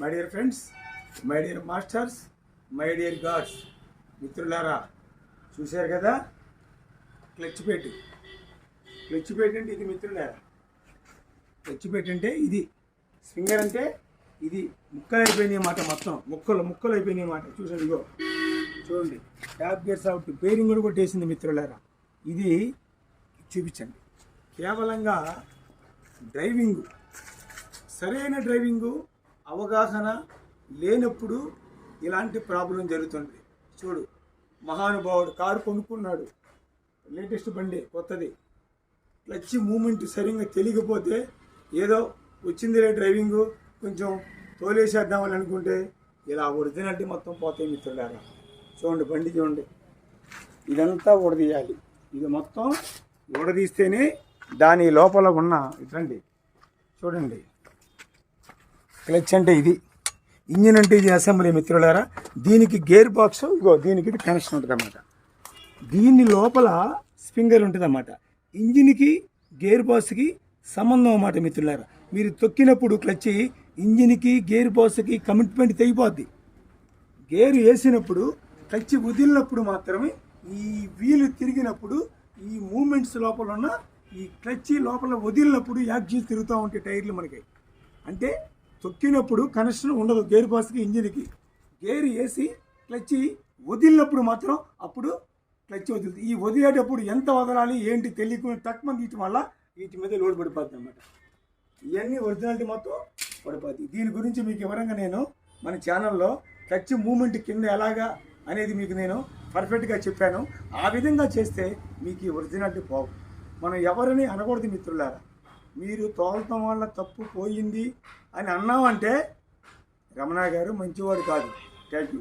My dear friends my dear masters my dear gods మిత్రులారా చూశారు కదా? క్లచ్ పెట్టి. క్లచ్ పెట్టి అంటే ఇది మిత్రులారా. క్లచ్ పెట్టి అంటే ఇది. స్వింగర్ అంటే ఇది. ముక్కలు అయిపోయినాయి మాట మొత్తం. ముక్కలు ముక్కలు అయిపోయినాయి మాట. చూసండి ఇగో. చూడండి. ట్యాప్ గేర్స్ అవుట్ బేరింగ్ కూడా కొట్టేసింది మిత్రులారా. ఇది చూపించండి. కేవలంగా డ్రైవింగ్. సరైన డ్రైవింగు అవగాహన లేనప్పుడు ఇలాంటి ప్రాబ్లం జరుగుతుంది. చూడు మహానుభావుడు కారు కొనుక్కున్నాడు. లేటెస్ట్ బండి కొత్తది. క్లచ్ మూమెంట్ సరిగ్గా తెలియకపోతే ఏదో వచ్చిందిలే డ్రైవింగు కొంచెం తోలేసేద్దామని అనుకుంటే ఇలా ఒరిజినాలిటీ మొత్తం పోతాయి మిత్రులారా. చూడండి బండి చూడండి. ఇదంతా ఉడదీయాలి ఇది మొత్తం ఉడదీస్తేనే దాని లోపల ఉన్న ఇట్లండి చూడండి. క్లచ్ అంటే ఇది. ఇంజిన్ అంటే ఇది అసెంబ్లీ మిత్రులారా. దీనికి గేర్ బాక్స్ ఇగో దీనికి ఇది కనెక్షన్ ఉంటుంది అన్నమాట దీని లోపల స్ప్రింగర్ ఉంటుంది అన్నమాట ఇంజిన్కి గేర్ బాక్స్కి సంబంధం అన్నమాట మిత్రులారా. మీరు తొక్కినప్పుడు క్లచ్ ఇంజిన్కి గేర్ బాక్స్కి కమిట్మెంట్ తెగిపోద్ది. గేర్ వేసినప్పుడు క్లచ్ వదిలినప్పుడు మాత్రమే ఈ వీలు తిరిగినప్పుడు ఈ మూమెంట్స్ లోపల ఉన్న ఈ క్లచ్ లోపల వదిలినప్పుడు యాక్జిల్ తిరుగుతూ ఉంటాయి టైర్లు మనకి. అంటే తొక్కినప్పుడు కనెక్షన్ ఉండదు గేర్ బాస్కి ఇంజిన్కి. గేర్ వేసి క్లచ్ వదిలినప్పుడు మాత్రం అప్పుడు క్లచ్ వదులుతుంది. ఈ వదిలేటప్పుడు ఎంత వదలాలి ఏంటి తెలియకుండా తక్కువ తీయటం వల్ల వీటి మీద లోడ్ పడిపోతుంది అనమాట ఇవన్నీ ఒరిజినాలిటీ మొత్తం పడిపోతుంది దీని గురించి మీకు వివరంగా నేను మన ఛానల్లో క్లచ్ మూమెంట్ కింద ఎలాగా అనేది మీకు నేను పర్ఫెక్ట్గా చెప్పాను. ఆ విధంగా చేస్తే మీకు ఈ ఒరిజినాలిటీ పోవు. మనం ఎవరిని అనకూడదు మిత్రులారా. మీరు తోలటం వల్ల తప్పు పోయింది అని అన్నామంటే రమణ గారు మంచివాడు కాదు. Thank you